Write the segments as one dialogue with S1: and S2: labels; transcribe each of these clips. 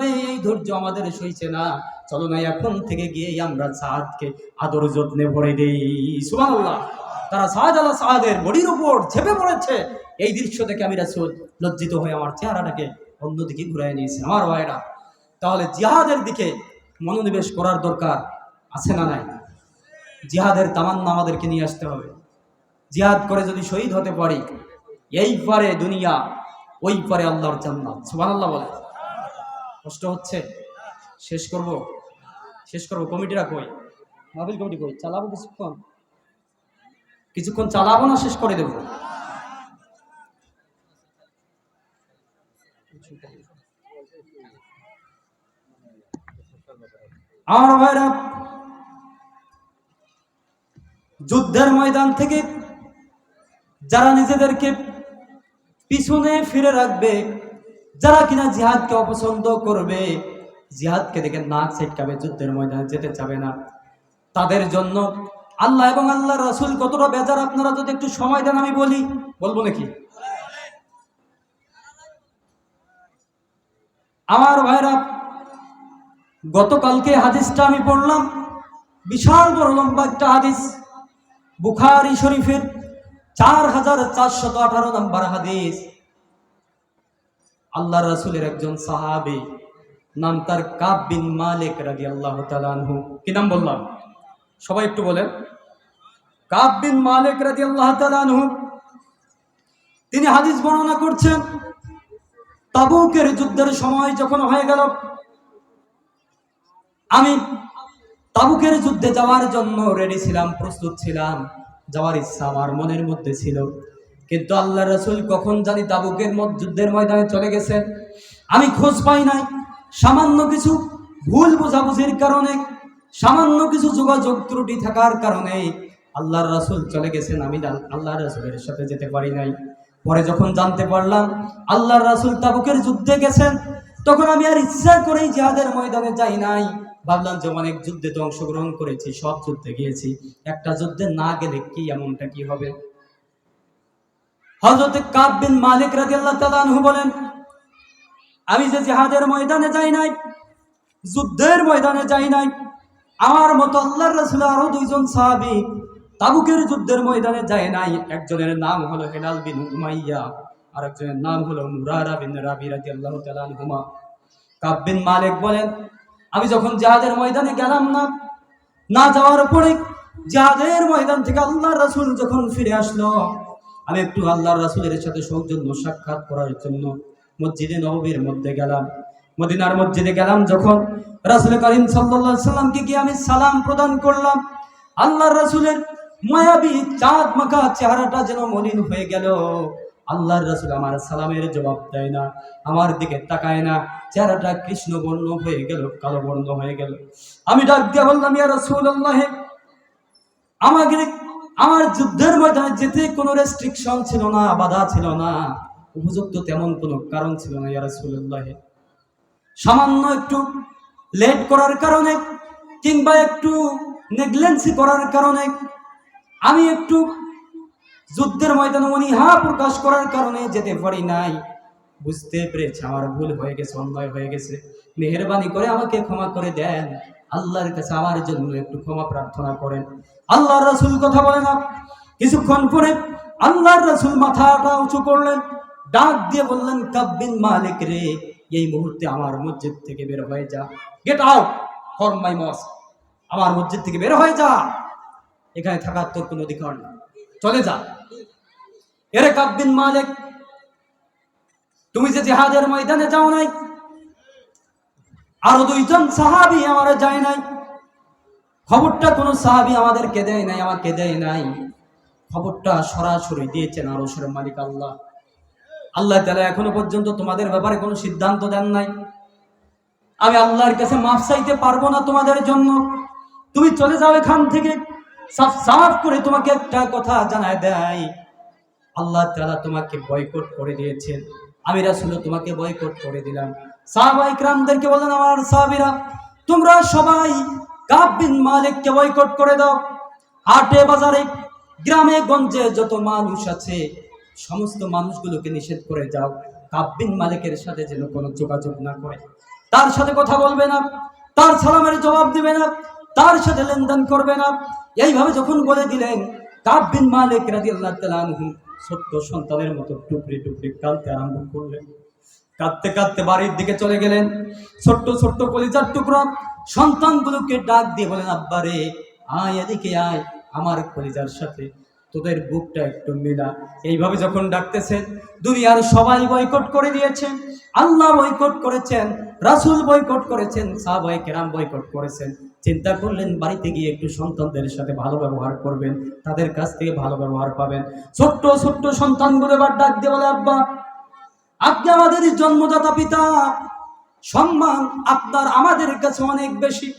S1: যাবে এই ধৈর্য আমাদের সইছে না। চলো না, এখন থেকে গিয়ে আমরা সাদকে আদর যত্নে ভরে দেই। সুবহানাল্লাহ। তারা সাদ আল্লাহ সাদের বডির উপর ঝেপে পড়েছে। এই দৃশ্য দেখে আমি রাসূল লজ্জিত হয়ে আমার চেহারাটাকে অন্যদিকে ঘুরাই নিয়েছি আমার ভাইরা, তাহলে জিহাদের দিকে মনোনিবেশ করার দরকার আছে না নাই? জিহাদের তামান্না আমাদেরকে নিয়ে আসতে হবে। জিহাদ করে যদি শহীদ হতে পারি এই পারে দুনিয়া ওই পারে আল্লাহর জান্নাত। সুবহানাল্লাহ বলে কষ্ট হচ্ছে? শেষ করব। শেষ করব। কমিটিরা কই? মাহফিল কমিটি কই? চালাবো কিছুক্ষণ? কিছুক্ষণ চালাবো না শেষ করে দেব? আমার ভাইরা যুদ্ধের ময়দান থেকে যারা নিজেদেরকে পিছনে ফিরে রাখবে যারা কিনা জিহাদকে অপছন্দ করবে, জিহাদকে দেখে নাক ছেটকাবে, যুদ্ধের ময়দানে যেতে চাবে না। তাদের জন্য আল্লাহ এবং আল্লাহ রসুল কতটা বেজার, আপনারা যদি একটু সময় দেন আমি বলি, বলব নাকি? আমার ভাইরা, গতকালকে হাদিসটা আমি পড়লাম, বিশাল বড় লম্বা একটা হাদিস, বুখারি শরীফের চার হাজার চারশত আঠারো নম্বর হাদিস। আল্লাহ রাসুলের একজন সাহাবি, নাম তার কাব বিন মালিক রাজি আল্লাহ তালানহু কি নাম বললাম? সবাই একটু বলেন। কাব বিন মালিক রাজি আল্লাহ তালানহু তিনি হাদিস বর্ণনা করছেন, তাবুকের যুদ্ধের সময় যখন হয়ে গেল, আমি তাবুকের যুদ্ধে যাওয়ার জন্য রেডি ছিলাম, প্রস্তুত ছিলাম। যাওয়ার ইচ্ছা আমার মনের মধ্যে ছিল। কিন্তু আল্লাহ রসুল কখন জানি তাবুকের মধ্যে যুদ্ধের ময়দানে চলে গেছেন? আমি খোঁজ পাই নাই। সামান্য কিছু ভুল বোঝাবুঝির কারণে, সামান্য কিছু যোগাযোগ ত্রুটি থাকার কারণে আল্লাহর রাসুল চলে গেছেন। আমি আল- আল্লাহর রাসুলের সাথে যেতে পারি নাই। পরে যখন জানতে পারলাম আল্লাহর রাসুল তাবুকের যুদ্ধে গেছেন, তখন আমি আর ইচ্ছা করেই জিহাদের ময়দানে যাই নাই। ভাবলাম যে অনেক যুদ্ধে তো অংশগ্রহণ করেছি, সব যুদ্ধে গিয়েছি। একটা যুদ্ধে না গেলে কি এমনটা কি হবে? হজরত কাব বিন মালিক রাদিয়াল্লাহু তাআলা আনহু বলেন, আমি যে জিহাদের ময়দানে যাই নাই, যুদ্ধের ময়দানে যাই নাই, আমার মতো আল্লাহর রাসূল আরও দুইজন সাহাবী তাবুকের যুদ্ধের ময়দানে যায় নাই। একজনের নাম হলো হেলাল বিন উমাইয়া আর একজনের নাম হলো মুরারা বিন রাবি রাদিয়াল্লাহু তাআলা আনহুমা। কাব বিন মালিক বলেন, আমি যখন জিহাদের ময়দানে গেলাম না না যাওয়ার পরে জিহাদের ময়দান থেকে আল্লাহ রাসূল যখন ফিরে আসলো আমি একটু আল্লাহর রাসূলের সাথে সৌজন্য সাক্ষাৎ করার জন্য মসজিদে নবীর মধ্যে গেলাম। মদিনার মসজিদে গেলাম যখন রাসুল করিম আলাইহি সাল্লামকে গিয়ে আমি সালাম প্রদান করলাম। আল্লাহর রাসূলের মায়াবী চাঁদ মাখা চেহারাটা যেন মলিন হয়ে গেল। আল্লাহর রাসূল আমার সালামের জবাব দেয় না, আমার দিকে তাকায় না, চেহারাটা কৃষ্ণ বর্ণ হয়ে গেল কালো বর্ণ হয়ে গেল। আমি ডাক দিয়ে বললাম, ইয়া রাসূলুল্লাহ, আমাকে আমার যুদ্ধের ময়দানে যেতে কোনো রেস্ট্রিকশন ছিল না, বাধা ছিল না। উপযুক্ত তেমন কোনো কারণ ছিল না, ইয়া রাসূলুল্লাহ। সামান্য একটু লেট করার কারণে কিংবা একটু নেগলেন্সি করার কারণে আমি একটু যুদ্ধের ময়দানে অনীহা প্রকাশ করার কারণে যেতে পারি নাই। বুঝতে পেরেছি, আমার ভুল হয়ে গেছে, অন্যায় হয়ে গেছে। মেহরবানি করে আমাকে ক্ষমা করে দেন। আল্লাহর কাছে আমার জন্য একটু ক্ষমা প্রার্থনা করেন। আল্লাহর রাসূল কথা বলে না। কিছুক্ষণ পরে আল্লাহর রাসূল মাথাটা উঁচু করলেন, ডাক দিয়ে বললেন কাব্বিন মালিক রে, এই মুহূর্তে আমার মসজিদ থেকে বের হয়ে যা। গেট আউট ফর মাই মস আমার মসজিদ থেকে বের হয়ে যা। এখানে থাকার তোর কোনো অধিকার নেই। চলে যা। এরে কাব্বিন মালিক, তুমি যে জিহাদের ময়দানে যাও নাই, আরও দুইজন সাহাবি আমার যায় নাই খবরটা কোনো সাহাবি আমাদেরকে দেয় নাই, আমাকে দেয় নাই। খবরটা সরাসরি দিয়েছেন আরশের মালিক আল্লাহ। আল্লাহ তালা এখনও পর্যন্ত তোমাদের ব্যাপারে কোনো সিদ্ধান্ত দেন নাই। আমি আল্লাহর কাছে মাফ চাইতে পারব না তোমাদের জন্য। তুমি চলে যাও এখান থেকে। সাফ সাফ করে তোমাকে একটা কথা জানায় দেয়। আল্লাহ তালা তোমাকে বয়কট করে দিয়েছেন। আমি রাসূল তোমাকে বয়কট করে দিলাম। সাহাবা ইকরামদেরকে বলেন আমার সাহাবীরা, তোমরা সবাই কাব বিন মালিককে বয়কট করে দাও। হাটে, বাজারে, গ্রামে, গঞ্জে যত মানুষ আছে, সমস্ত মানুষগুলোকে নিষেধ করে যাও। কাব বিন মালিকের সাথে যেন কোনো যোগাযোগ না করে। তার সাথে কথা বলবে না, তার সালামের জবাব দিবে না, তার সাথে লেনদেন করবে না। এইভাবে যখন বলে দিলেন কাব বিন মালিক রাদিয়াল্লাহু তাআলা আনহু ছোট্ট সন্তানের মতো টুকরে টুকরে কাঁদতে আরম্ভ করলেন। কাঁদতে কাঁদতে বাড়ির দিকে চলে গেলেন। ছোট্ট ছোট্ট কলিজার টুকরা সন্তানগুলোকে ডাক দিয়ে বলেন, আব্বা রে, আয় এদিকে আয়, আমার কলিজার সাথে। তোদের বুকটা একটু মিলা এইভাবে যখন ডাকতেছেন, দুনিয়ার সবাই বয়কট করে দিয়েছেন, আল্লাহ বয়কট করেছেন, রাসূল বয়কট করেছেন সাহাবাই কেরাম বয়কট করেছেন। চিন্তা করলেন, বাড়িতে গিয়ে একটু সন্তানদের সাথে ভালো ব্যবহার করবেন, তাদের কাছ থেকে ভালো ব্যবহার পাবেন। ছোট্ট ছোট্ট সন্তানগুলো এবার ডাক দিয়ে বলে, আব্বা, আপনি আমাদের জন্মদাতা পিতা সম্মান আপনার আমাদের কাছে অনেক বেশি।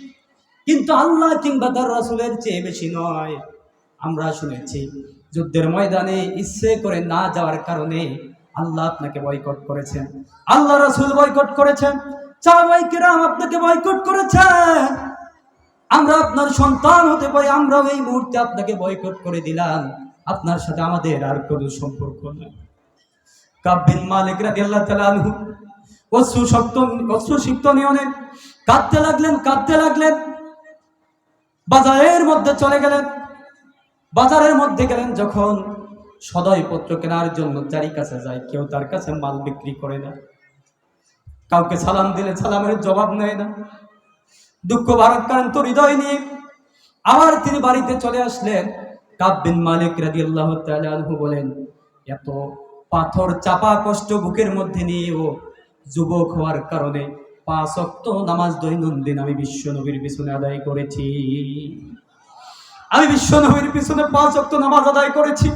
S1: কিন্তু আল্লাহ কিংবা তার রাসুলের চেয়ে বেশি নয়। আমরা শুনেছি, যুদ্ধের ময়দানে ইচ্ছে করে না যাওয়ার কারণে আল্লাহ আপনাকে বয়কট করেছেন। আল্লাহ রাসুল বয়কট করেছেন। চাবাইকেরাম আপনাকে বয়কট করেছেন। আমরা আপনার সন্তান হতে পারি, আমরাও এই মুহূর্তে আপনাকে বয়কট করে দিলাম। আপনার সাথে আমাদের আর কোনো সম্পর্ক নেই। কাব্বিন মালিক তাআলা আনহু অশ্রু শক্ত অশ্রু কাঁদতে লাগলেন কাঁদতে লাগলেন। বাজারের মধ্যে চলে গেলেন। বাজারের মধ্যে গেলেন যখন সদয় পত্র কেনার জন্য যারি কাছে যায়, কেউ তার কাছে মাল বিক্রি করে না। কাউকে সালাম দিলে সালামের জবাব নেয় না। দুঃখ ভারাক্রান্ত হৃদয় নিয়ে আবার তিনি বাড়িতে চলে আসলেন। কাব্বিন মালিক তাআলা আনহু বলেন, এত পাথর চাপা কষ্ট বুকের মধ্যে নিয়েও যুবক হওয়ার কারণে পাঁচ অক্ত নামাজ দৈনন্দিন আমি বিশ্ব নবীর পিছনে আদায় করেছি। আমি বিশ্ব নবীর পিছনে পাঁচ অক্ত নামাজ আদায় করেছি।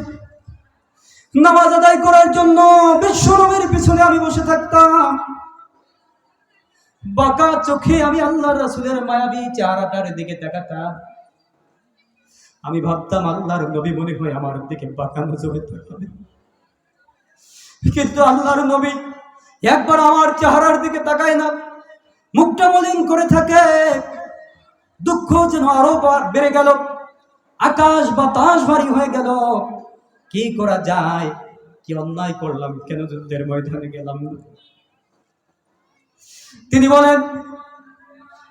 S1: নামাজ আদায় করার জন্য বিশ্ব নবীর পিছনে আমি বসে থাকতাম। বাঁকা চোখে আমি আল্লাহ রাসুলের মায়াবী চেহারাটার দিকে তাকাতাম। আমি ভাবতাম, আল্লাহর নবী মনে হয় আমার দিকে বাঁকা নজরে তাকাবে কিন্তু আল্লাহর নবী একবার আমার চেহারার দিকে তাকায় না। মুখটা মলিন করে থাকে। দুঃখ যেন আরও বেড়ে গেল। আকাশ বাতাস ভারী হয়ে গেল। কি করা যায়? কি অন্যায় করলাম? কেন যুদ্ধের ময়দানে গেলাম? তিনি বলেন,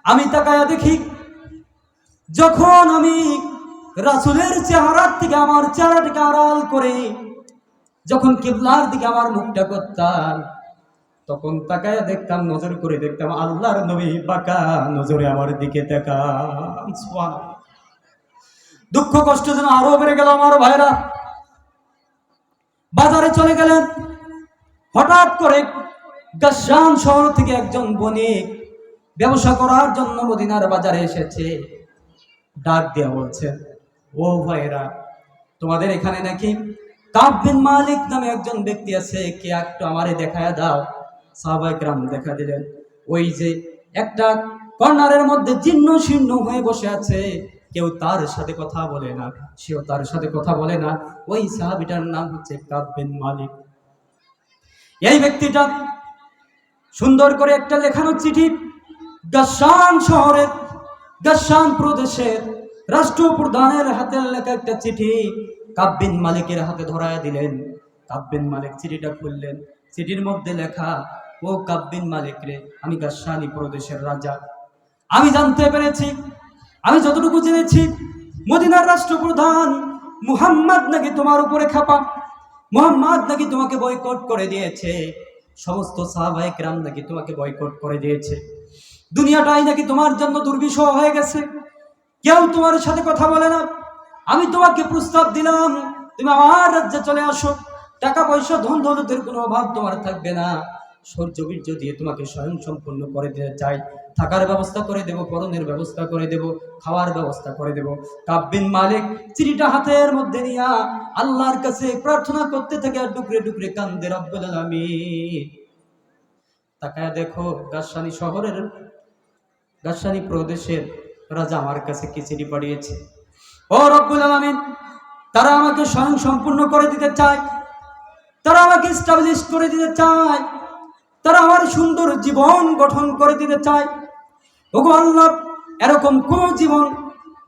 S1: আমি তাকায়া দেখি, যখন আমি রাসুলের চেহারার থেকে আমার চেহারাটাকে আড়াল করে, যখন কিবলার দিকে আমার মুখটা করতাম তখন তাকায় দেখতাম, নজর করে দেখতাম, আল্লাহর নবী বাঁকা নজরে আমার দিকে তাকান। দুঃখ, কষ্ট যেন আরও বেড়ে গেল আমার ভাইরা। বাজারে চলে গেলেন। হঠাৎ করে গাসান শহর থেকে একজন বণিক ব্যবসা করার জন্য মদিনার বাজারে এসেছে। ডাক দেওয়া বলছে, ও ভাইরা, তোমাদের এখানে নাকি কাব্বিন মালিক নামে একজন ব্যক্তি আছে, কে একটু আমারে দেখায় দাও। সাহাবাই রাম দেখা দিলেন। ওই যে একটা কর্নারের মধ্যে জীর্ণ শীর্ণ হয়ে বসে আছে, কেউ তার সাথে কথা বলে না, সেও তার সাথে কথা বলে না। ওই সাহাবিটার নাম হচ্ছে কাব্বিন মালিক। এই ব্যক্তিটা সুন্দর করে একটা লেখানো চিঠি গাসান শহরের গাসান প্রদেশের রাষ্ট্রপ্রধানের হাতে লেখা একটা চিঠি কাব্বিন মালিকের হাতে ধরায় দিলেন। কাব্বিন মালিক চিঠিটা খুললেন। চিঠির মধ্যে লেখা ও কাব্বিন মালিক রে, আমি গাসানি প্রদেশের রাজা। আমি জানতে পেরেছি, আমি যতটুকু জেনেছি, মদিনার রাষ্ট্রপ্রধান মুহাম্মদ নাকি তোমার উপরে খাপা, মুহাম্মদ নাকি তোমাকে বয়কট করে দিয়েছে, সমস্ত সাহাবাহিক রাম নাকি তোমাকে বয়কট করে দিয়েছে। দুনিয়াটাই নাকি তোমার জন্য দুর্বিষহ হয়ে গেছে। কেউ তোমার সাথে কথা বলে না। আমি তোমাকে প্রস্তাব দিলাম, তুমি আমার রাজ্যে চলে আসো। টাকা পয়সা ধন দৌলতের কোনো অভাব তোমার থাকবে না। সূর্য বীর্য দিয়ে তোমাকে স্বয়ং সম্পূর্ণ করে দিতে চাই থাকার ব্যবস্থা করে দেব, পরনের ব্যবস্থা করে দেব, খাওয়ার ব্যবস্থা করে দেব। কাব্বিন মালিক চিঠিটা হাতের মধ্যে নিয়া আল্লাহর কাছে প্রার্থনা করতে থাকে আর ডুকরে ডুকরে কান্দে রব্বুল তাকায় দেখো গাছানি শহরের গাছানি প্রদেশের রাজা আমার কাছে কি চিঠি পাঠিয়েছে? ও রব্বুল আলামিন, তারা আমাকে স্বয়ং সম্পূর্ণ করে দিতে চায়, তারা আমাকে স্টাবলিশ করে দিতে চায়। তারা আমার সুন্দর জীবন গঠন করে দিতে চায়। ওগো আল্লাহ, এরকম কোন জীবন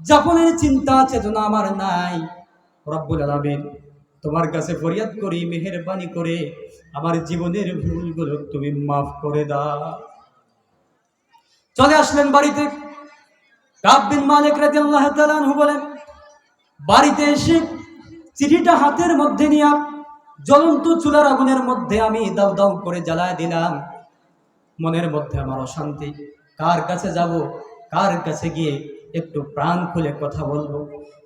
S1: যাপনের চিন্তা, চেতনা আমার নাই। রব্বুল আলামিন, তোমার কাছে ফরিয়াদ করি, মেহেরবানি করে আমার জীবনের ভুলগুলো তুমি মাফ করে দাও। চলে আসলেন বাড়িতে। কাব বিন মালিক রাদিয়াল্লাহু আল্লাহ বলেন, বাড়িতে এসে চিঠিটা হাতের মধ্যে নিয়ে জ্বলন্ত চুলার আগুনের মধ্যে আমি দাউ দাউ করে জ্বালায় দিলাম। মনের মধ্যে আমার অশান্তি। কার কাছে যাব? কার কাছে গিয়ে একটু প্রাণ খুলে কথা বলব?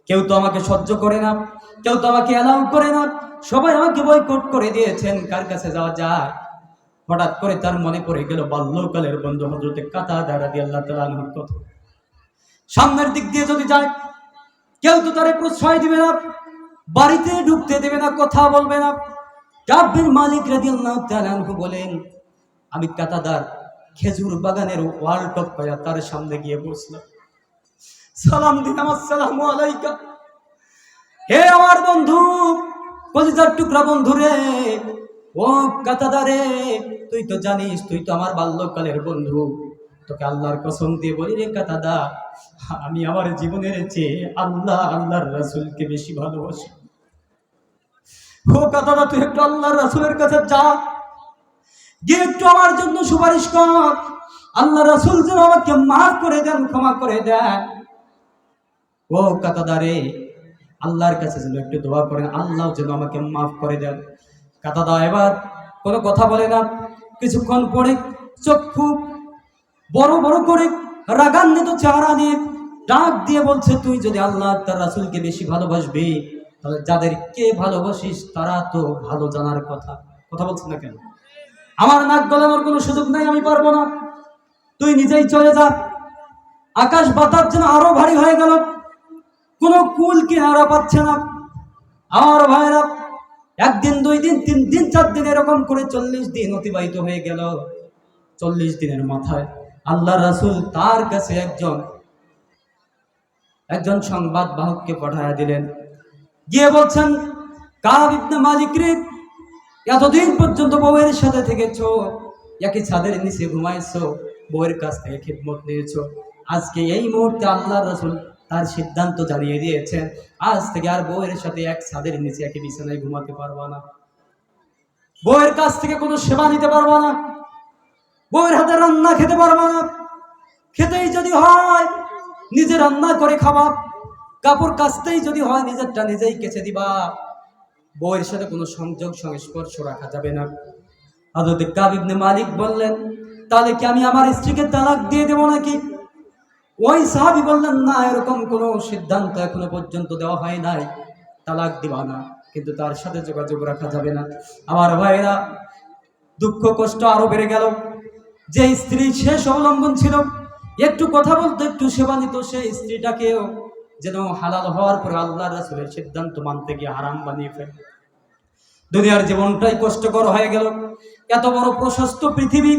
S1: কেউ তো আমাকে সহ্য করে না, কেউ তো আমাকে অ্যালাউ করে না। সবাই আমাকে বয়কট করে দিয়েছেন, কার কাছে যাওয়া যায়? হঠাৎ করে তার মনে পড়ে গেল বাল্যকালের বন্ধু হজরতে কাতা দাঁড়া দিয়ে আল্লাহ তালা কথা। সামনের দিক দিয়ে যদি যায়, কেউ তো তারে প্রশ্রয় দিবে না। বাড়িতে ঢুকতে দেবে না, কথা বলবে না। কাব্যের মালিক রাদিয়াল্লাহু তাআলা আনহু বলেন, আমি কাতাদার খেজুর বাগানের ওয়াল টপ পায়া তার সামনে গিয়ে বসলাম। সালাম দিলাম আসসালামু আলাইকা। হে আমার বন্ধু, কলিজার টুকরা বন্ধু রে, ও কাতাদারে তুই তো জানিস, তুই তো আমার বাল্যকালের বন্ধু। তোকে আল্লাহর কসম দিয়ে বলি রে কাতাদা, আমি আমার জীবনের চেয়ে আল্লাহ, আল্লাহর রাসূলকে বেশি ভালোবাসি। তুই একটু আল্লাহর রাসূলের কাছে যা। গিয়ে একটু আমার জন্য সুপারিশ কর। আল্লাহ রাসূল যেন আমাকে মাফ করে দেন, ক্ষমা করে দেন। ও কাতাদারে আল্লাহর কাছে যেন একটু দোয়া করেন, আল্লাহ যেন আমাকে মাফ করে দেন। কাতাদা এবার কোনো কথা বলে না। কিছুক্ষণ পরে চক্ষু বড় বড় করে রাগান্বিত চেহারা নিয়ে ডাক দিয়ে বলছে, তুই যদি আল্লাহ তার রাসুলকে বেশি ভালোবাসবি তাহলে যাদেরকে ভালোবাসিস, তারা তো ভালো জানার কথা। কথা বলছিস না কেন? আমার নাক গলানোর কোনো সুযোগ নাই, আমি পারব না। তুই নিজেই চলে যা। আকাশ বাতাস যেন আরও ভারী হয়ে গেল। কোনো কুল কি হারা পাচ্ছে না। আমার ভাইরা, একদিন, দুই দিন, তিন দিন, চার দিন এরকম করে চল্লিশ দিন অতিবাহিত হয়ে গেল। চল্লিশ দিনের মাথায় আল্লাহ রাসূল তার কাছে একজন একজন সংবাদ বাহককে পাঠায়া দিলেন। গিয়ে বলছেন, কাব ইবনে মালিক রে এতদিন পর্যন্ত বউয়ের সাথে থেকেছ, একই ছাদের নিচে ঘুমাইছো, বউয়ের কাছ থেকে খিদমত নিয়েছো। আজকে এই মুহূর্তে আল্লাহ রসুল তার সিদ্ধান্ত জানিয়ে দিয়েছেন, আজ থেকে আর বউয়ের সাথে এক ছাদের নিচে, একই বিছানায় ঘুমাতে পারবা না। বউয়ের কাছ থেকে কোনো সেবা নিতে পারবা না। বউয়ের হাতে রান্না খেতে পারবা না। খেতেই যদি হয়, নিজে রান্না করে খাবা। কাপড় কাচতেই যদি হয়, নিজেরটা নিজেই কেচে দিবা। বউয়ের সাথে কোনো সংযোগ, সংস্পর্শ রাখা যাবে না। হাজরত কাবিবনে মালিক বললেন, তাহলে কি আমি আমার স্ত্রীকে তালাক দিয়ে দেবো নাকি? ওই সাহাবি বললেন, না, এরকম কোনো সিদ্ধান্ত এখনও পর্যন্ত দেওয়া হয় নাই। তালাক দিবা না, কিন্তু তার সাথে যোগাযোগ রাখা যাবে না। আমার ভাইরা দুঃখ, কষ্ট আরও বেড়ে গেল। যে স্ত্রী শেষ অবলম্বন ছিল, একটু কথা বলতো, একটু সেবা নিত সেই স্ত্রীটাকেও যেন হালাল হওয়ার পরে আল্লাহ রাসুলের সিদ্ধান্ত মানতে গিয়ে হারাম বানিয়ে ফেলে। দুনিয়ার জীবনটাই কষ্টকর হয়ে গেল। এত বড় প্রশস্ত পৃথিবী,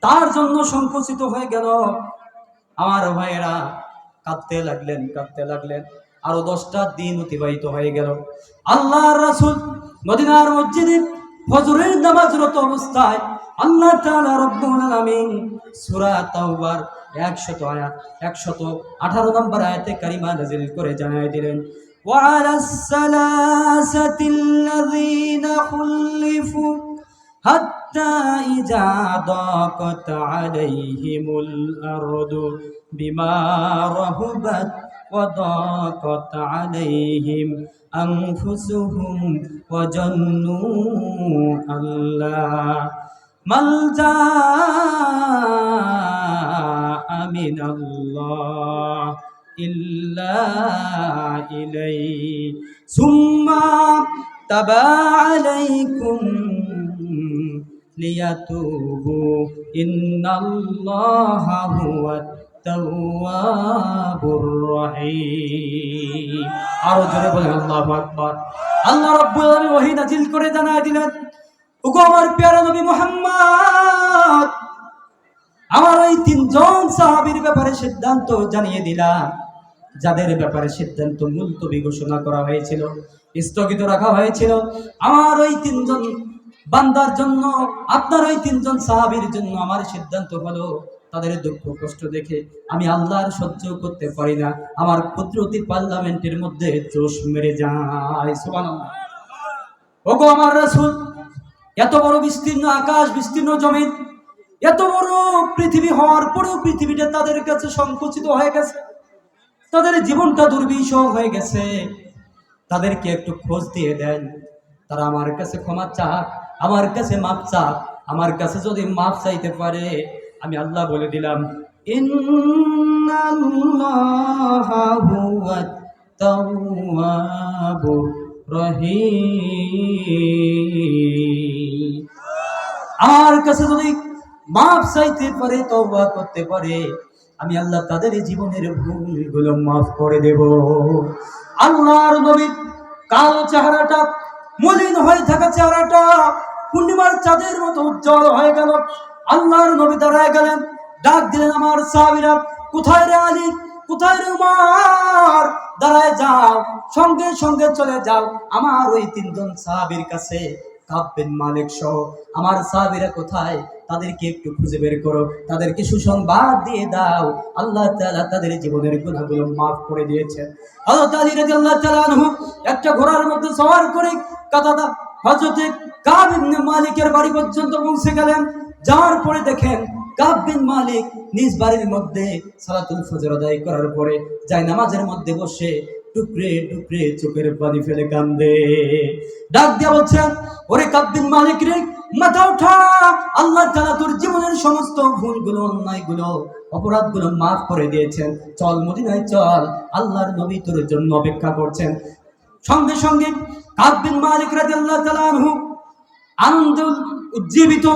S1: তার জন্য সংকুচিত হয়ে গেল। আমার ভাইয়েরা, কাঁদতে লাগলেন কাঁদতে লাগলেন। আরও দশটা দিন অতিবাহিত হয়ে গেল। আল্লাহর রাসূল মদিনার মসজিদে ফজরের নামাজরত অবস্থায় আল্লাহ তাআলা রব্বুল আলামিন সূরা তাওবার 100 আয়াত 118 নম্বর আয়াতে কারিমা নাযিল করে জানায় দিলেন وعلى الثلاثة الذين خلفوا حتى إذا ضاقت عليهم الأرض بما رهبت وضاقت عليهم أنفسهم وجنوا أن মালজা আমিন আল্লাহ ইল্লা ইলাই সুম্মা তাবা আলাইকুম লিয়াতুবু। ইন্নাল্লাহা হুয়াত তাওয়াবুর রহিম। আরও জোরে বলেন, আল্লাহু আকবার। আল্লাহ রাব্বুল আলামিন ওহী নাযিল করে জানায় দিলেন ওগো আমার প্যারা নবী মুহাম্মদ, আমার ওই তিনজন সাহাবীর ব্যাপারে সিদ্ধান্ত জানিয়ে দিলাম। যাদের ব্যাপারে সিদ্ধান্ত মুলতবি ঘোষণা করা হয়েছিল, স্থগিত রাখা হয়েছিল, আমার ওই তিনজন বান্দার জন্য, আপনার ওই তিনজন সাহাবীর জন্য আমার সিদ্ধান্ত হলো, তাদের দুঃখ কষ্ট দেখে আমি আল্লাহর সহ্য করতে পারি না। আমার কুদরতি পার্লামেন্টের মধ্যে জোশ মেরে যায় ওগো আমার রাসূল এত বড় বিস্তীর্ণ আকাশ, বিস্তীর্ণ জমিন, এত বড় পৃথিবী হওয়ার পরেও পৃথিবীটা তাদের কাছে সংকুচিত হয়ে গেছে। তাদের জীবনটা দুর্বিষহ হয়ে গেছে। তাদেরকে একটু খোঁজ দিয়ে দেন। তারা আমার কাছে ক্ষমা চাক, আমার কাছে মাপ চাক, আমার কাছে যদি মাপ চাইতে পারে, আমি আল্লাহ বলে দিলাম রহিম। আমার কাছে যদি মাফ চাইতে পারে, তওবা করতে পারে, আমি আল্লাহ তাদের জীবনের ভুলগুলো মাফ করে দেব। আল্লাহর নবীর কালো চেহারাটা, মলিন হয়ে থাকা চেহারাটা পূর্ণিমার চাঁদের মতো উজ্জ্বল হয়ে গেল। আল্লাহর নবী দাঁড়ায় গেলেন, ডাক দিলেন আমার সাহাবীরা, কোথায় রে আলী? কোথায় রে উমার? দাঁড়ায় যাও, সঙ্গে সঙ্গে চলে যাও আমার ওই তিনজন সাহাবীর কাছে। মালিক সহ। আমার কোথায়? তাদেরকে একটু খুঁজে বের করো। তাদেরকে সুসংবাদ দিয়ে দাও। আল্লাহ তাদের জীবনের মাফ করে একটা ঘোড়ার মধ্যে করে মালিকের বাড়ি পর্যন্ত পৌঁছে গেলেন। যাওয়ার পরে দেখেন কাব বিন মালিক নিজ বাড়ির মধ্যে সালাতুল ফজর আদায় করার পরে যায় নামাজের মধ্যে বসে টুকরে টুকরে চোখের পানি ফেলে কান্দে। ডাক দিয়া বলছেন ওরে কাব্বিন মালিক রে, মাথা উঠা। আল্লাহ তাআলা তোর জীবনের সমস্ত ভুলগুলো, অন্যায়গুলো, অপরাধগুলো মাফ করে দিয়েছেন। চল মদিনায় চল, আল্লাহর নবী তোর জন্য অপেক্ষা করছেন। সঙ্গে সঙ্গে কাব্বিন মালিক রাদিয়াল্লাহু তাআলা আনহু আনন্দ উজ্জীবিত,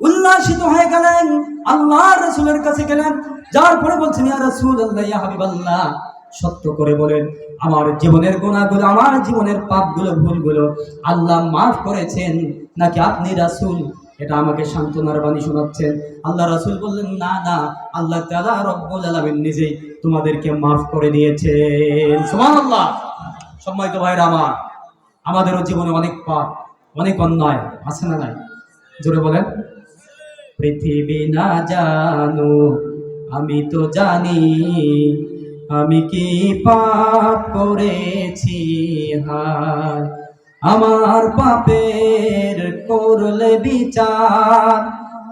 S1: উল্লাসিত হয়ে গেলেন। আল্লাহ রসুলের কাছে গেলেন। যার পরে বলছেন, ইয়া রসুল আল্লাহ ইয়া হাবিবাল্লাহ। সত্য করে বলেন, আমার জীবনের গুণাগুলো, আমার জীবনের পাপগুলো, ভুলগুলো আল্লাহ মাফ করেছেন। নাকি আপনি রাসূল? এটা আমাকে সান্ত্বনার বাণী শোনাচ্ছেন। আল্লাহ রাসুল বললেন, না না, আল্লাহ তাআলা রব্বুল আলামিন নিজেই তোমাদেরকে মাফ করে দিয়েছেন। সুবহানাল্লাহ। সম্মানিত ভাইরা আমার, আমাদেরও জীবনে অনেক পাপ, অনেক অন্যায় আছে না নাই? জোরে বলেন। পৃথিবী না জানো আমি তো জানি আমি কি পাপ করেছি? হায়, আমার পাপের করলে বিচার,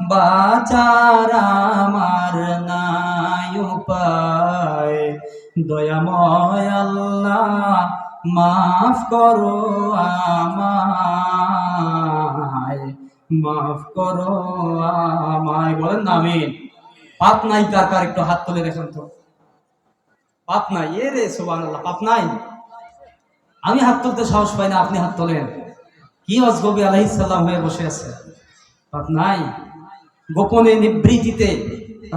S1: বাচার আমার নাই উপায়। দয়াময় আল্লাহ, মাফ করো আমায়, মাফ করো আমায়। বলেন না, আমিন। পাপ নাই কার কার একটু হাত তুলে দেখেন তো। পাপ নাই। এ রে সোবান পাপ নাই। আমি হাত তুলতে সাহস পাই না, আপনি হাত তোলেন। কি অজগবি আলাইসাল্লাম হয়ে বসে আছে। পাপ নাই। গোপনে নিবৃত্তিতে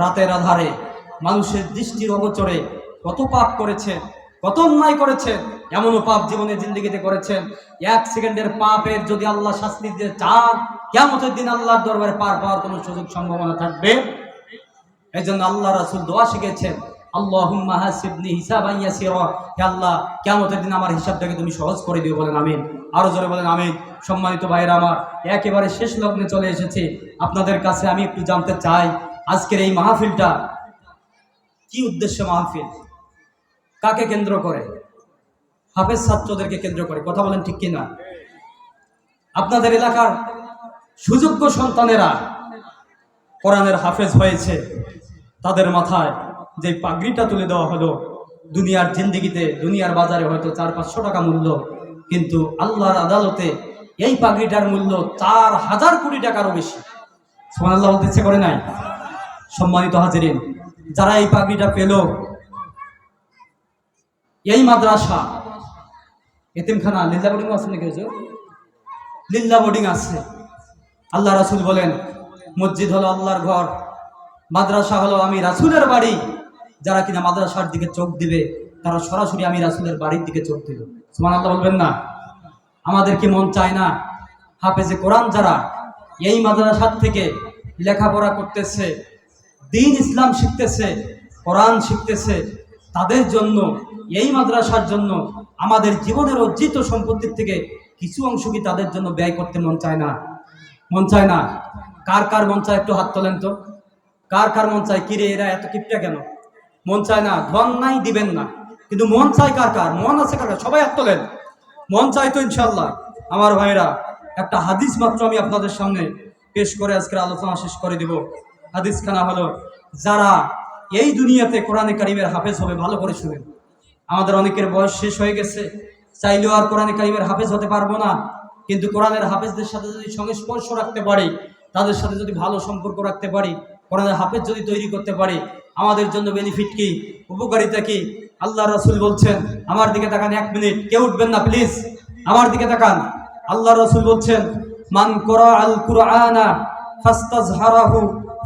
S1: রাতের আধারে, মানুষের দৃষ্টির অগোচরে, কত পাপ করেছে, কত অন্যায় করেছেন এমনও পাপ জীবনে জিন্দগিতে করেছেন। এক সেকেন্ডের পাপের যদি আল্লাহ শাস্তি দিতে চান কেমতের দিন আল্লাহর দরবারে পার পাওয়ার কোনো সুযোগ, সম্ভাবনা থাকবে? এই জন্য আল্লাহ রাসুল দোয়া শিখেছেন আল্লাহুম্মা হাসিবনি হিসাবান ইয়াসিরা। হে আল্লাহ, কিয়ামতের দিন আমার হিসাবটাকে তুমি সহজ করে দিও, বলেন আমিন। আরও জোরে বলেন আমিন। সম্মানিত ভাইরা আমার, একেবারে শেষ লগ্নে চলে এসেছে। আপনাদের কাছে আমি একটু জানতে চাই, আজকের এই মাহফিলটা কি উদ্দেশ্য মাহফিল? কাকে কেন্দ্র করে? হাফেজ ছাত্রদেরকে কেন্দ্র করে, কথা বলেন ঠিক কিনা? আপনাদের এলাকার সুযোগ্য সন্তানেরা কোরআনের হাফেজ হয়েছে, তাদের মাথায় যে পাগড়িটা তুলে দেওয়া হলো, দুনিয়ার জিন্দিগিতে, দুনিয়ার বাজারে হয়তো চার, পাঁচশো টাকা মূল্য, কিন্তু আল্লাহর আদালতে এই পাগড়িটার মূল্য চার হাজার কোটি টাকারও বেশি। সোমান আল্লাহ বলতে ইচ্ছে করে নাই? সম্মানিত হাজিরিন, যারা এই পাগড়িটা পেল, এই মাদ্রাসা, এতিমখানা লিল্লা বোর্ডিং আছে নাকি? লিল্লা বোর্ডিং আছে। আল্লাহ রাসুল বলেন, মসজিদ হলো আল্লাহর ঘর, মাদ্রাসা হলো আমি রাসুলের বাড়ি। যারা কিনা মাদ্রাসার দিকে চোখ দিবে, তারা সরাসরি আমি রাসুলের বাড়ির দিকে চোখ দিল সুমান আল্লাহ বলবেন না? আমাদের কি মন চায় না? হাফেজে কোরআন যারা এই মাদ্রাসার থেকে লেখাপড়া করতেছে, দিন ইসলাম শিখতেছে, কোরআন শিখতেছে, তাদের জন্য, এই মাদ্রাসার জন্য, আমাদের জীবনের অর্জিত সম্পত্তির থেকে কিছু অংশ কি তাদের জন্য ব্যয় করতে মন চায় না? মন চায় না? কার কার মন চায় একটু হাত তোলেন তো। কার কার মন চায়? কিরে, এরা এত কিপটা কেন? মন চায় না, ধন নাই দিবেন না। কিন্তু মন চায় কার কার? মন আছে কার? সবাই হাত তোলেন। মন চাই তো ইনশাল্লাহ আমার ভাইরা একটা হাদিস মাত্র আমি আপনাদের সামনে পেশ করে আজকের আলোচনা শেষ করে দিব। হাদিস খানা হলো, যারা এই দুনিয়াতে কোরআনে কারিমের হাফেজ হবে, ভালো করে শুনেন। আমাদের অনেকের বয়স শেষ হয়ে গেছে। চাইলেও আর কোরআনে কারিমের হাফেজ হতে পারব না। কিন্তু কোরআনের হাফেজদের সাথে যদি সংস্পর্শ রাখতে পারি, তাদের সাথে যদি ভালো সম্পর্ক রাখতে পারি, কোরআনের হাফেজ যদি তৈরি করতে পারি আমাদের জন্য বেনিফিট কি? উপকারিতা কি? আল্লাহ রসুল বলছেন, আমার দিকে তাকান এক মিনিট কেউ উঠবেন না প্লিজ আমার দিকে তাকান। আল্লাহ রসুল বলছেন, মান করা আল কুরআনা ফাস্তাজহারাহু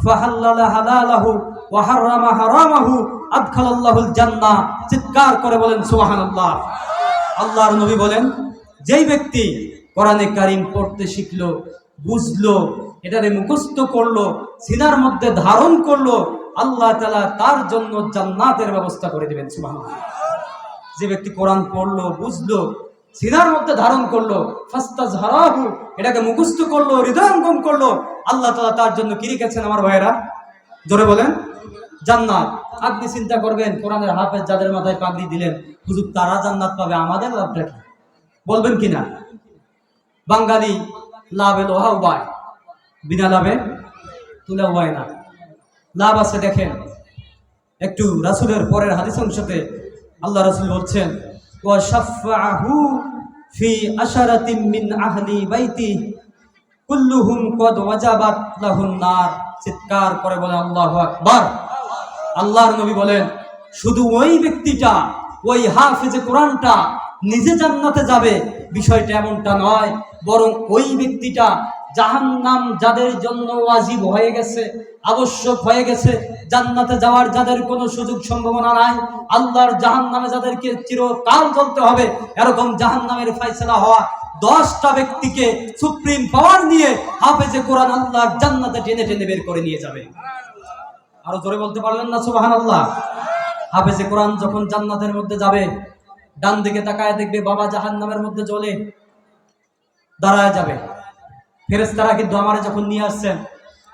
S1: ফাহাল্লালা হালালাহু ওয়া হাররামা হারামাহু আদখালাল্লাহুল জান্নাহ। চিৎকার করে বলেন, সুবহানাল্লাহ। আল্লাহর নবী বলেন, যেই ব্যক্তি কোরআনে কারিম পড়তে শিখলো, বুঝলো, এটারে মুখস্থ করল, সিনার মধ্যে ধারণ করল আল্লাহ তালা তার জন্য জান্নাতের ব্যবস্থা করে দিবেন, সুবহানাল্লাহ। যে ব্যক্তি কোরআন পড়ল, বুঝলো, সিনার মধ্যে ধারণ করল ফাস্তাজ হারাহু এটাকে মুখস্থ করল, হৃদয়ঙ্গম করল, আল্লাহ তালা তার জন্য কি রেখেছেন আমার ভাইয়েরা? জোরে বলেন। জান্নাত। আপনি চিন্তা করবেন, কোরআনের হাফেজ যাদের মাথায় পাগড়ি দিলেন, হুজুর তারা জান্নাত পাবে, আমাদের লাভটা কি? বলবেন কি না বাঙালি লাভে লোহা বিনা লাভে তুলে উবায় না। লাভ আছে দেখেন। একটু রাসুলের পরের হাদিস অংশতে আল্লাহ রাসুল বলছেন, ওয়া শাফাআহু ফি আশারাতিন মিন আহলি চিৎকার করে বলে আল্লাহু আকবার। আল্লাহর নবী বলেন, শুধু ওই ব্যক্তিটা, ওই হাফেজে কোরআনটা নিজে জান্নাতে যাবে। বিষয়টা এমনটা নয়, বরং ওই ব্যক্তিটা জাহান্নাম যাদের জন্য ওয়াজিব হয়ে গেছে, আবশ্যক হয়ে গেছে, জান্নাতে যাওয়ার যাদের কোনো সুযোগ সম্ভাবনা নাই, আল্লাহর জাহান্নামে যাদেরকে চিরকাল চলতে হবে, এরকম জাহান্নামের ফয়সালা হওয়া দশটা ব্যক্তিকে সুপ্রিম পাওয়ার নিয়ে হাফেজে কোরআন আল্লাহর জান্নাতে টেনে টেনে বের করে নিয়ে যাবে। আরও জোরে বলতে পারলেন না সুবাহান আল্লাহ হাফেজে কোরআন যখন জান্নাতের মধ্যে যাবে, ডান দিকে তাকায় দেখবে বাবা জাহান নামের মধ্যে চলে দাঁড়ায় যাবে। ফেরেস্তারা কিন্তু আমার যখন নিয়ে আসছেন,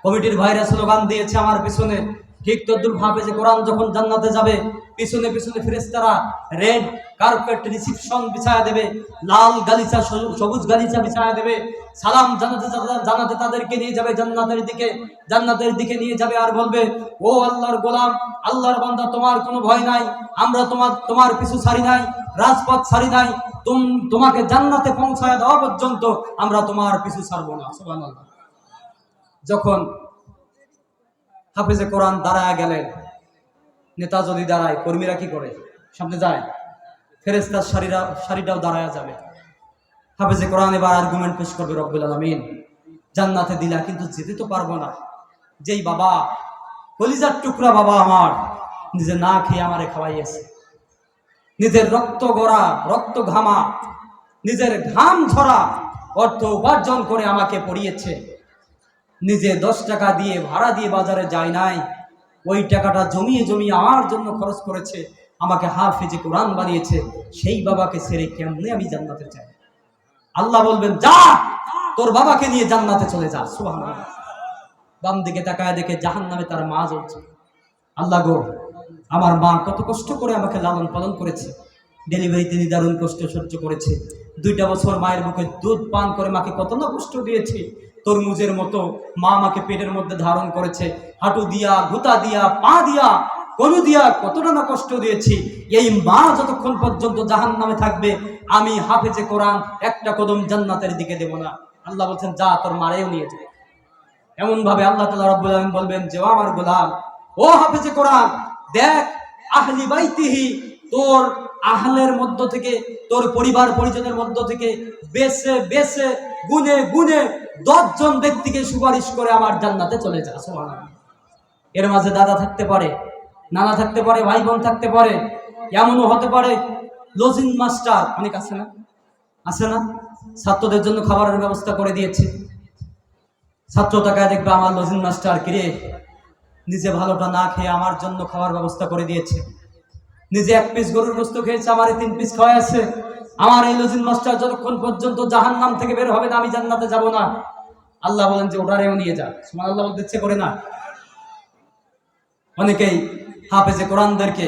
S1: কমিটির ভাইরা স্লোগান দিয়েছে আমার পিছনে, ঠিক তদ্দুর ভাবে যে কোরআন যখন জান্নাতে যাবে, পিছনে পিছনে ফেরেস্তারা রেড কার্পেট রিসিপশন বিছায়া দেবে, লাল গালিচা, সবুজ গালিচা বিছায়া দেবে, সালাম জানাতে জানাতে- তাদেরকে নিয়ে যাবে জান্নাতের দিকে জান্নাতের দিকে নিয়ে যাবে আর বলবে, ও আল্লাহর গোলাম, আল্লাহর বান্দা, তোমার কোনো ভয় নাই, আমরা তোমার তোমার পিছু ছাড়ি নাই রাজপথ ছাড়ি নাই। তোমাকে জান্নাতে পৌঁছায় দেওয়া পর্যন্ত আমরা তোমার পিছু ছাড়বো না। সুবহানাল্লাহ। যখন হাফেজে কোরআন দাঁড়ায় গেলেন, নেতা যদি দাঁড়ায়, কর্মীরা কি করে? সামনে যায়। ফেরেস্তার শাড়িরা শাড়িটাও দাঁড়ায় যাবে। হাফেজে কোরআন এবার আর্গুমেন্ট পেশ করবে, রব্বুল আলমিন। জান্নাতে দিলা, কিন্তু যেতে তো পারব না। যেই বাবা, কলিজার টুকরা বাবা আমার, নিজে না খেয়ে আমারে খাওয়াইয়েছে। নিজের রক্ত গড়া, রক্ত ঘামা, নিজের ঘাম ঝরা অর্থ উপার্জন করে আমাকে পড়িয়েছে। নিজে দশ টাকা দিয়ে ভাড়া দিয়ে বাজারে যায় নাই। ওই টাকাটা জমিয়ে জমিয়ে আমার জন্য খরচ করেছে। আমাকে হাফেজে কোরআন বানিয়েছে। সেই বাবাকে ছেড়ে কেমনে আমি জান্নাতে চাই আল্লাহ বলবেন, যা, তোর বাবাকে নিয়ে জান্নাতে চলে যা। সুহান বাম দিকে তাকায় দেখে জাহান নামে তার মা জ্বলছে। আল্লাহ গো আমার মা কত কষ্ট করে আমাকে লালন পালন করেছে। ডেলিভারিতে নিদারুণ কষ্ট সহ্য করেছে। দুইটা বছর মায়ের বুকে দুধ পান করে মাকে কত না কষ্ট দিয়েছে। তরমুজের মতো মা আমাকে পেটের মধ্যে ধারণ করেছে। হাঁটু দিয়া ঘুতা দিয়া, পা দিয়া কলু দিয়া কতটা না কষ্ট দিয়েছি। এই মা যতক্ষণ পর্যন্ত জাহান নামে থাকবে, আমি হাফেজে কোরআন একটা কদম জান্নাতের দিকে দেব না। আল্লাহ বলছেন, যা তোর মারেও নিয়ে যায় এমন ভাবে আল্লাহ তালা রব্বুল আলমিন বলবেন যে, ও আমার গোলাম, ও হাফেজে কোরআন দেখ, আহলি বাইতিহি, তোর আহলের মধ্য থেকে, তোর পরিবার পরিজনের মধ্য থেকে বেছে বেছে, গুনে গুনে দশজন ব্যক্তিকে সুপারিশ করে আমার জান্নাতে চলে যা। এর মাঝে দাদা থাকতে পারে, নানা থাকতে পারে, ভাই বোন থাকতে পারে, এমনও হতে পারে, লজিন মাস্টার, অনেক আছে না? আছে না? ছাত্রদের জন্য খাবারের ব্যবস্থা করে দিয়েছে। ছাত্র টাকায় দেখবে আমার লজিন মাস্টার, কিরে নিজে ভালোটা না খেয়ে আমার জন্য খাওয়ার ব্যবস্থা করে দিয়েছে। নিজে এক পিস গরুর গোস্ত খেয়েছে, আমার এই তিন পিস খাওয়াই আছে আমার এই লজিন মাস্টার যতক্ষণ পর্যন্ত জাহান নাম থেকে বের হবে না, আমি জান্নাতে যাব না। আল্লাহ বলেন যে ওটারেও নিয়ে যা সুমান আল্লাহ বলতে ইচ্ছে করে না। অনেকেই হাফেজে কোরআনদেরকে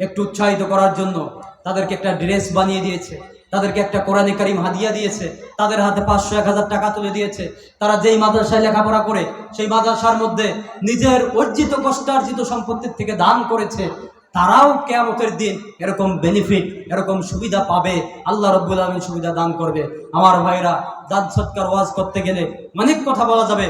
S1: একটু উৎসাহিত করার জন্য তাদেরকে একটা ড্রেস বানিয়ে দিয়েছে। তাদেরকে একটা কোরআনে কারিম হাদিয়া দিয়েছে, তাদের হাতে পাঁচশো এক হাজার টাকা তুলে দিয়েছে। তারা যেই মাদ্রাসায় লেখাপড়া করে, সেই মাদ্রাসার মধ্যে নিজের অর্জিত কষ্টার্জিত সম্পত্তির থেকে দান করেছে, তারাও কেয়ামতের দিন এরকম বেনিফিট এরকম সুবিধা পাবে। আল্লাহ রব্বুল আলমী সুবিধা দান করবে। আমার ভাইরা, দান সৎকার ওয়াজ করতে গেলে অনেক কথা বলা যাবে।